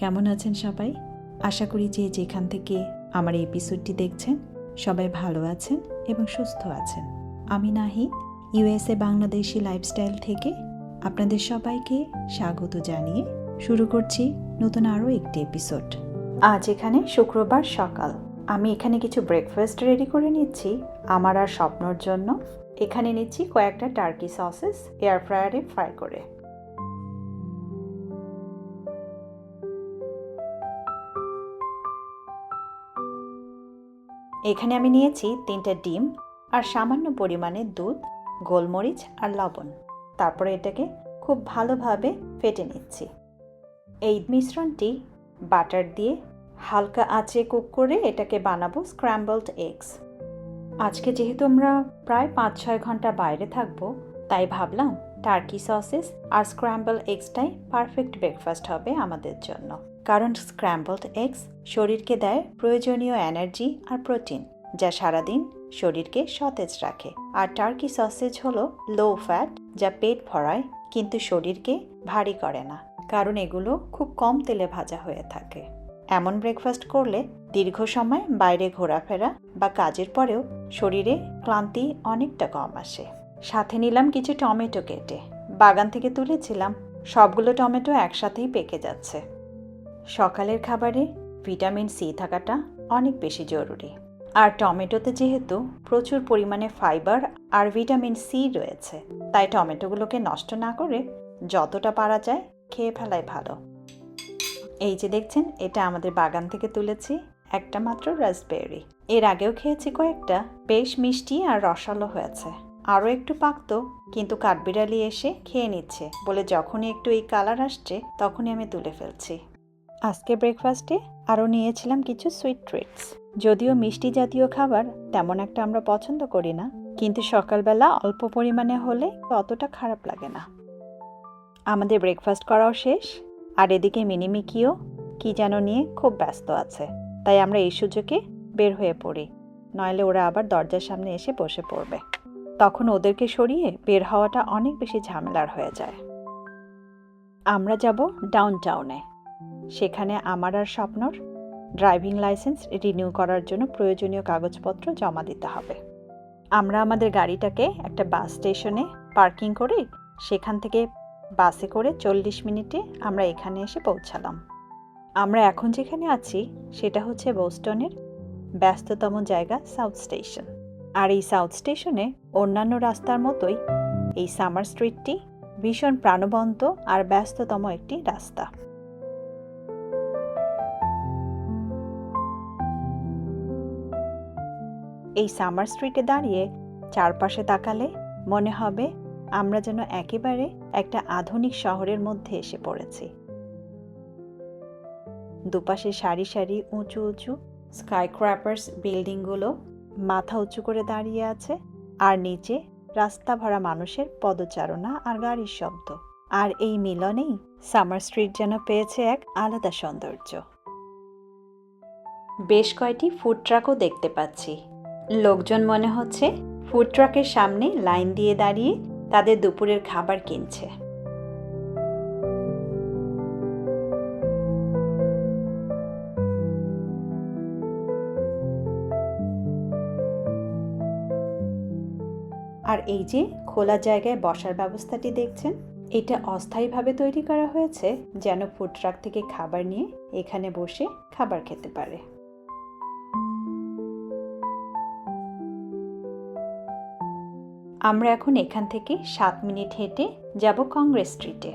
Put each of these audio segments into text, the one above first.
কেমন আছেন সবাই? আশা করি যে যেখান থেকে আমার এই এপিসোডটি দেখছেন, সবাই ভালো আছেন এবং সুস্থ আছেন। আমি নাহি ইউএসএ বাংলাদেশি লাইফস্টাইল থেকে আপনাদের সবাইকে স্বাগত জানিয়ে শুরু করছি নতুন আরও একটি এপিসোড আজ এখানে শুক্রবার সকাল। আমি এখানে কিছু ব্রেকফাস্ট রেডি করে নিচ্ছি। আমার আর স্বপ্নর জন্য এখানে নিচ্ছি কয়েকটা টার্কি সসেস এয়ার ফ্রায়ারে ফ্রাই করে। এখানে আমি নিয়েছি তিনটা ডিম আর সামান্য পরিমাণে দুধ, গোলমরিচ আর লবণ। তারপরে এটাকে খুব ভালোভাবে ফেটে নিচ্ছি। এই মিশ্রণটি বাটার দিয়ে হালকা আঁচে কুক করে এটাকে বানাবো স্ক্র্যাম্বলড এগস আজকে যেহেতু আমরা প্রায় পাঁচ ছয় ঘণ্টা বাইরে থাকব, তাই ভাবলাম টার্কি সসেস আর স্ক্র্যাম্বল এগসটাই পারফেক্ট ব্রেকফাস্ট হবে আমাদের জন্য। কারণ স্ক্র্যাম্বলড এগস শরীরকে দেয় প্রয়োজনীয় এনার্জি আর প্রোটিন, যা সারাদিন শরীরকে সতেজ রাখে। আর টার্কি সসেজ হলো লো ফ্যাট, যা পেট ভরায়, কিন্তু শরীরকে ভারী করে না, কারণ এগুলো খুব কম তেলে ভাজা হয়ে থাকে। এমন ব্রেকফাস্ট করলে দীর্ঘ সময় বাইরে ঘোরাফেরা বা কাজের পরেও শরীরে ক্লান্তি অনেকটা কম আসে। সাথে নিলাম কিছু টমেটো কেটে। বাগান থেকে তুলেছিলাম। সবগুলো টমেটো একসাথেই পেকে যাচ্ছে। সকালের খাবারে ভিটামিন সি থাকাটা অনেক বেশি জরুরি। আর টমেটোতে যেহেতু প্রচুর পরিমাণে ফাইবার আর ভিটামিন সি রয়েছে, তাই টমেটোগুলোকে নষ্ট না করে যতটা পারা যায় খেয়ে ফেলাই ভালো। এই যে দেখছেন, এটা আমাদের বাগান থেকে তুলেছি একটা মাত্র রাসবেরি এর আগেও খেয়েছি কয়েকটা, বেশ মিষ্টি আর রসালো হয়েছে। আরও একটু পাকতো, কিন্তু কাঠবিড়ালি এসে খেয়ে নিচ্ছে বলে যখনই একটু এই কালার আসছে, তখনই আমি তুলে ফেলছি। আজকে ব্রেকফাস্টে আরও নিয়েছিলাম কিছু সুইট ট্রিটস যদিও মিষ্টি জাতীয় খাবার তেমন একটা আমরা পছন্দ করি না, কিন্তু সকালবেলা অল্প পরিমাণে হলে অতটা খারাপ লাগে না। আমাদের ব্রেকফাস্ট করাও শেষ, আর এদিকে মিনিমিকিও কি যেন নিয়ে খুব ব্যস্ত আছে, তাই আমরা এই সুযোগে বের হয়ে পড়ি, নইলে ওরা আবার দরজার সামনে এসে বসে পড়বে। তখন ওদেরকে সরিয়ে বের হওয়াটা অনেক বেশি ঝামেলার হয়ে যায়। আমরা যাব ডাউন টাউনে সেখানে আমার আর স্বপ্নর ড্রাইভিং লাইসেন্স রিনিউ করার জন্য প্রয়োজনীয় কাগজপত্র জমা দিতে হবে। আমরা আমাদের গাড়িটাকে একটা বাস স্টেশনে পার্কিং করে সেখান থেকে বাসে করে চল্লিশ মিনিটে আমরা এখানে এসে পৌঁছালাম। আমরা এখন যেখানে আছি সেটা হচ্ছে বোস্টনের ব্যস্ততম জায়গা সাউথ স্টেশন। আর এই সাউথ স্টেশনে অন্যান্য রাস্তার মতোই এই সামার স্ট্রিটটি ভীষণ প্রাণবন্ত আর ব্যস্ততম একটি রাস্তা। এই সামার স্ট্রিটে দাঁড়িয়ে চারপাশে তাকালে মনে হবে আমরা যেন একেবারে একটা আধুনিক শহরের মধ্যে এসে পড়েছি। দুপাশে সারি সারি উঁচু উঁচু স্কাই ক্র্যাপার্স বিল্ডিংগুলো মাথা উঁচু করে দাঁড়িয়ে আছে আর নিচে রাস্তা ভরা মানুষের পদচারণা আর গাড়ির শব্দ। আর এই মিলনেই সামার স্ট্রিট যেন পেয়েছে এক আলাদা সৌন্দর্য। বেশ কয়টি ফুড ট্রাকও দেখতে পাচ্ছি। লোকজন মনে হচ্ছে ফুড ট্রাকের সামনে লাইন দিয়ে দাঁড়িয়ে তাদের দুপুরের খাবার কিনছে। আর এই যে খোলা জায়গায় বসার ব্যবস্থাটি দেখছেন, এটা অস্থায়ীভাবে তৈরি করা হয়েছে যেন ফুড ট্রাক থেকে খাবার নিয়ে এখানে বসে খাবার খেতে পারে। আমরা এখন এখান থেকে সাত মিনিট হেঁটে যাব কংগ্রেস স্ট্রিটে।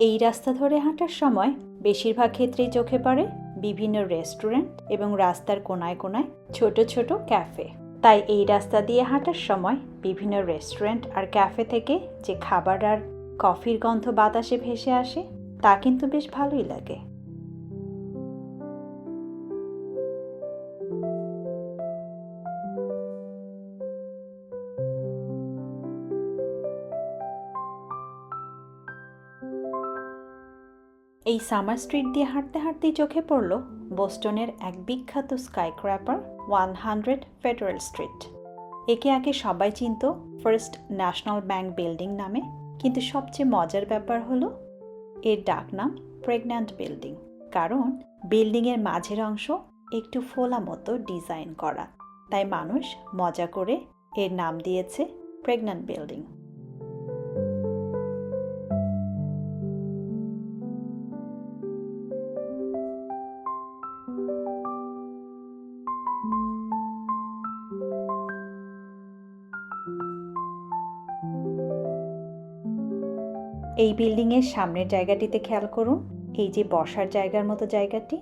এই রাস্তা ধরে হাঁটার সময় বেশিরভাগ ক্ষেত্রেই চোখে পড়ে বিভিন্ন রেস্টুরেন্ট এবং রাস্তার কোনায় কোনায় ছোট ছোট ক্যাফে। তাই এই রাস্তা দিয়ে হাঁটার সময় বিভিন্ন রেস্টুরেন্ট আর ক্যাফে থেকে যে খাবার আর কফির গন্ধ বাতাসে ভেসে আসে, তা কিন্তু বেশ ভালোই লাগে। এই সামার স্ট্রিট দিয়ে হাঁটতে হাঁটতেই চোখে পড়ল বোস্টনের এক বিখ্যাত skyscraper one hundred federal street. একে আগে সবাই চিনত ফার্স্ট ন্যাশনাল ব্যাংক বিল্ডিং নামে, কিন্তু সবচেয়ে মজার ব্যাপার হলো, এর ডাক নাম প্রেগন্যান্ট বিল্ডিং, কারণ বিল্ডিংয়ের মাঝের অংশ একটু ফোলা মতো ডিজাইন করা, তাই মানুষ মজা করে এর নাম দিয়েছে প্রেগন্যান্ট বিল্ডিং। এই বিল্ডিংয়ের সামনের জায়গাটিতে খেয়াল করুন, এই যে বসার জায়গার মতো জায়গাটি।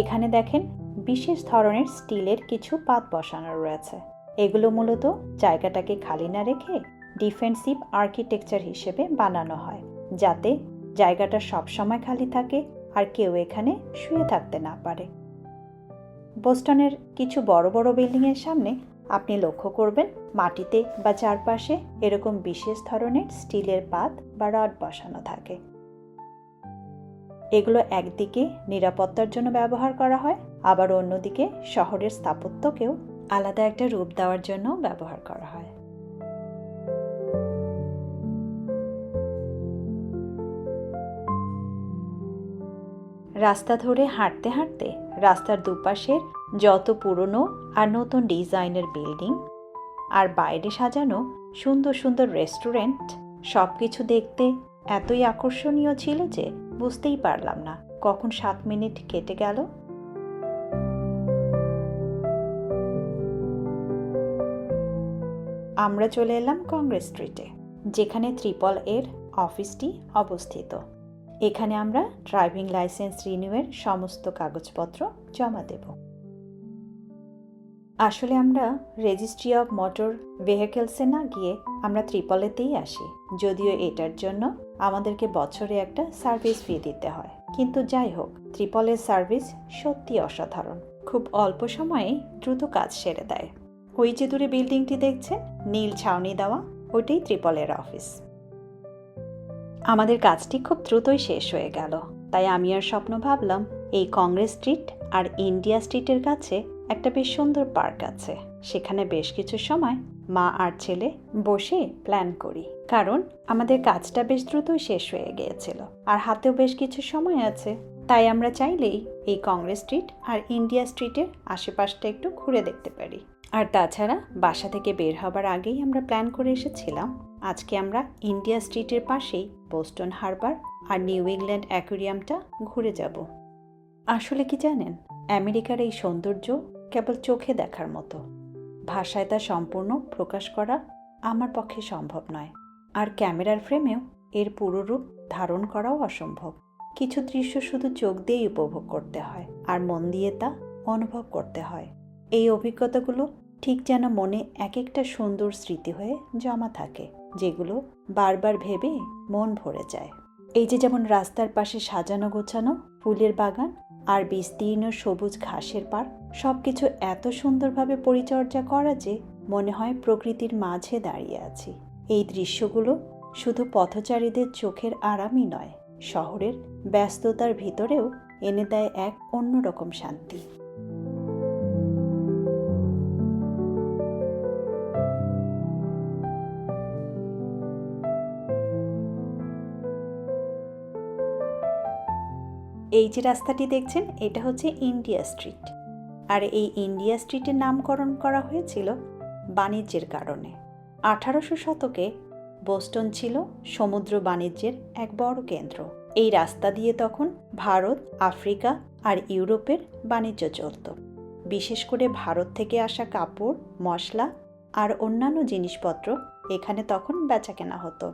এখানে দেখেন বিশেষ ধরনের স্টিলের কিছু পাত বসানো রয়েছে। এগুলো মূলত জায়গাটাকে খালি না রেখে ডিফেন্সিভ আর্কিটেকচার হিসেবে বানানো হয়, যাতে জায়গাটা সবসময় খালি থাকে আর কেউ এখানে শুয়ে থাকতে না পারে। বোস্টনের কিছু বড় বড় বিল্ডিংয়ের সামনে আপনি লক্ষ্য করবেন মাটিতে বা চারপাশে এরকম বিশেষ ধরনের স্টিলের পাত বা রড বসানো থাকে। এগুলো একদিকে নিরাপত্তার জন্য ব্যবহার করা হয়, আবার অন্যদিকে শহরের স্থাপত্যকেও আলাদা একটা রূপ দেওয়ার জন্য ব্যবহার করা হয়। রাস্তা ধরে হাঁটতে হাঁটতে রাস্তার দুপাশের যত পুরনো আর নতুন ডিজাইনের বিল্ডিং আর বাইরে সাজানো সুন্দর সুন্দর রেস্টুরেন্ট সব কিছু দেখতে এতই আকর্ষণীয় ছিল যে বুঝতেই পারলাম না কখন সাত মিনিট কেটে গেল। আমরা চলে এলাম কংগ্রেস স্ট্রিটে, যেখানে ত্রিপল এর অফিসটি অবস্থিত। এখানে আমরা ড্রাইভিং লাইসেন্স রিনিউয়ের সমস্ত কাগজপত্র জমা দেব। আসলে আমরা রেজিস্ট্রি অফ মোটর ভেহিকেলসে না গিয়ে আমরা ত্রিপলেতেই আসি, যদিও এটার জন্য আমাদেরকে বছরে একটা সার্ভিস ফি দিতে হয়। কিন্তু যাই হোক ত্রিপলের সার্ভিস সত্যি অসাধারণ। খুব অল্প সময়ে দ্রুত কাজ সেরে দেয়। ওই যে দূরে বিল্ডিংটি দেখছেন, নীল ছাউনি দেওয়া ওইটাই ত্রিপলের অফিস আমাদের কাজটি খুব দ্রুতই শেষ হয়ে গেল। তাই আমি আর স্বপ্ন ভাবলাম, এই কংগ্রেস স্ট্রিট আর ইন্ডিয়া স্ট্রিটের কাছে একটা বেশ সুন্দর পার্ক আছে। সেখানে বেশ কিছু সময় মা আর ছেলে বসে প্ল্যান করি। কারণ আমাদের কাজটা বেশ দ্রুতই শেষ হয়ে গিয়েছিল। আর হাতেও বেশ কিছু সময় আছে। তাই আমরা চাইলেই এই কংগ্রেস স্ট্রিট আর ইন্ডিয়া স্ট্রিটের আশেপাশটা একটু ঘুরে দেখতে পারি। আর তাছাড়া বাসা থেকে বের হবার আগেই আমরা প্ল্যান করে এসেছিলাম আজকে আমরা ইন্ডিয়া স্ট্রিটের পাশেই বোস্টন হারবার আর নিউ ইংল্যান্ড অ্যাকুরিয়ামটা ঘুরে যাব। আসলে কি জানেন, আমেরিকার এই সৌন্দর্য কেবল চোখে দেখার মতো। ভাষায় তা সম্পূর্ণ প্রকাশ করা আমার পক্ষে সম্ভব নয়। আর ক্যামেরার ফ্রেমেও এর পুরো রূপ ধারণ করাও অসম্ভব। কিছু দৃশ্য শুধু চোখ দিয়েই উপভোগ করতে হয় আর মন দিয়ে তা অনুভব করতে হয়। এই অভিজ্ঞতাগুলো ঠিক যেন মনে এক একটা সুন্দর স্মৃতি হয়ে জমা থাকে। যেগুলো বারবার ভেবে মন ভরে যায়। এই যে যেমন রাস্তার পাশে সাজানো গোছানো, ফুলের বাগান আর বিস্তীর্ণ সবুজ ঘাসের পার সব কিছু এত সুন্দরভাবে পরিচর্যা করা যে মনে হয় প্রকৃতির মাঝে দাঁড়িয়ে আছি। এই দৃশ্যগুলো শুধু পথচারীদের চোখের আরামই নয়, শহরের ব্যস্ততার ভিতরেও এনে দেয় এক অন্যরকম শান্তি। এই যে রাস্তাটি দেখছেন, এটা হচ্ছে ইন্ডিয়া স্ট্রিট। আর এই ইন্ডিয়া স্ট্রিটের নামকরণ করা হয়েছিল বাণিজ্যের কারণে। আঠারোশো শতকে বোস্টন ছিল সমুদ্র বাণিজ্যের এক বড় কেন্দ্র। এই রাস্তা দিয়ে তখন ভারত, আফ্রিকা আর ইউরোপের বাণিজ্য চলত। বিশেষ করে ভারত থেকে আসা কাপড়, মশলা আর অন্যান্য জিনিসপত্র এখানে তখন বেচা কেনা হতো।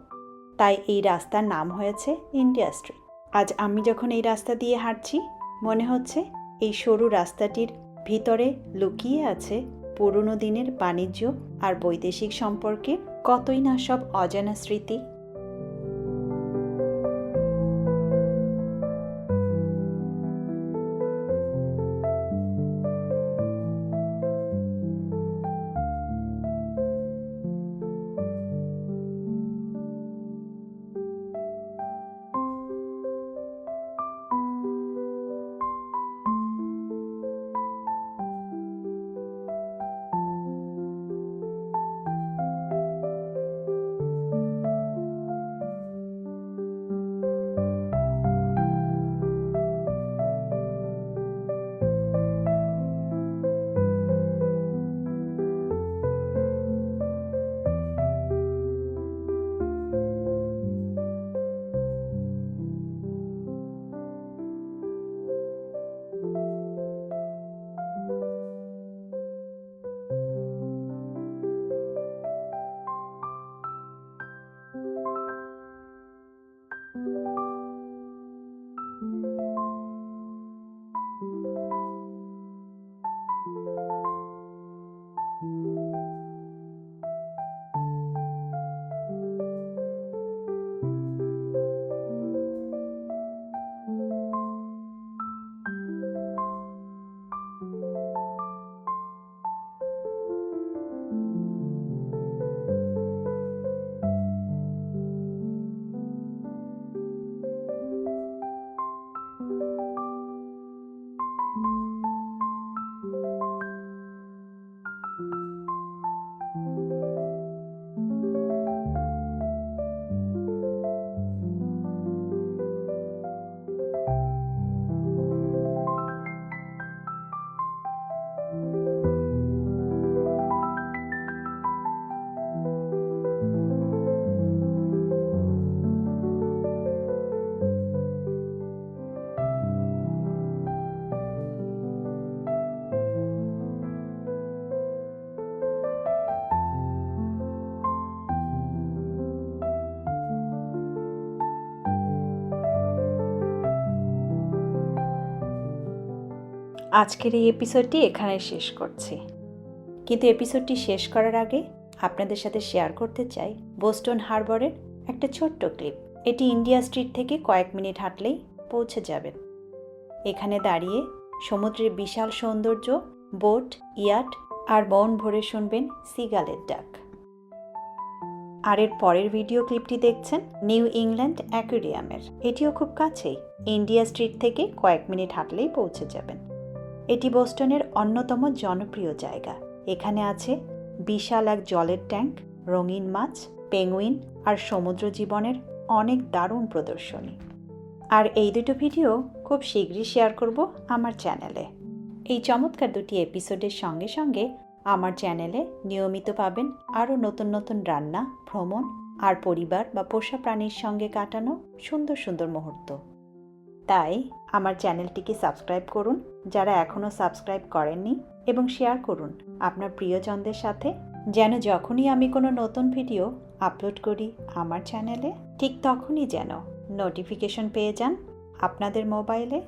তাই এই রাস্তার নাম হয়েছে ইন্ডিয়া স্ট্রিট। আজ আমি যখন এই রাস্তা দিয়ে হাঁটছি, মনে হচ্ছে এই সরু রাস্তাটির ভিতরে লুকিয়ে আছে পুরনো দিনের বাণিজ্য আর বৈদেশিক সম্পর্কে কতই না সব অজানা স্মৃতি। আজকের এই এপিসোডটি এখানে শেষ করছি। কিন্তু এপিসোডটি শেষ করার আগে আপনাদের সাথে শেয়ার করতে চাই বোস্টন হারবারের একটা ছোট্ট ক্লিপ এটি ইন্ডিয়া স্ট্রিট থেকে কয়েক মিনিট হাঁটলেই পৌঁছে যাবেন। এখানে দাঁড়িয়ে সমুদ্রের বিশাল সৌন্দর্য বোট ইয়াট আর বন ভরে শুনবেন সিগালের ডাক। আর এর পরের ভিডিও ক্লিপটি দেখছেন নিউ ইংল্যান্ড অ্যাকুরিয়ামের এটিও খুব কাছেই। ইন্ডিয়া স্ট্রিট থেকে কয়েক মিনিট হাঁটলেই পৌঁছে যাবেন। এটি বোস্টনের অন্যতম জনপ্রিয় জায়গা। এখানে আছে বিশাল এক জলের ট্যাঙ্ক, রঙিন মাছ, পেঙ্গুইন আর সমুদ্র জীবনের অনেক দারুণ প্রদর্শনী। আর এই দুটো ভিডিও খুব শীঘ্রই শেয়ার করব আমার চ্যানেলে। এই চমৎকার দুটি এপিসোডের সঙ্গে সঙ্গে আমার চ্যানেলে নিয়মিত পাবেন আরও নতুন নতুন রান্না, ভ্রমণ আর পরিবার বা পোষা প্রাণীর সঙ্গে কাটানো সুন্দর সুন্দর মুহূর্ত। তাই আমার চ্যানেলটিকে সাবস্ক্রাইব করুন, যারা এখনও সাবস্ক্রাইব করেননি, এবং শেয়ার করুন। আপনার প্রিয়জনদের সাথে যেন যখনই আমি কোনো নতুন ভিডিও আপলোড করি আমার চ্যানেলে, ঠিক তখনই যেন নোটিফিকেশন পেয়ে যান আপনাদের মোবাইলে।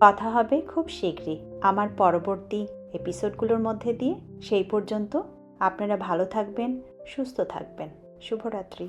কথা হবে খুব শীঘ্রই আমার পরবর্তী এপিসোডগুলোর মধ্যে দিয়ে। সেই পর্যন্ত আপনারা ভালো থাকবেন, সুস্থ থাকবেন। শুভরাত্রি।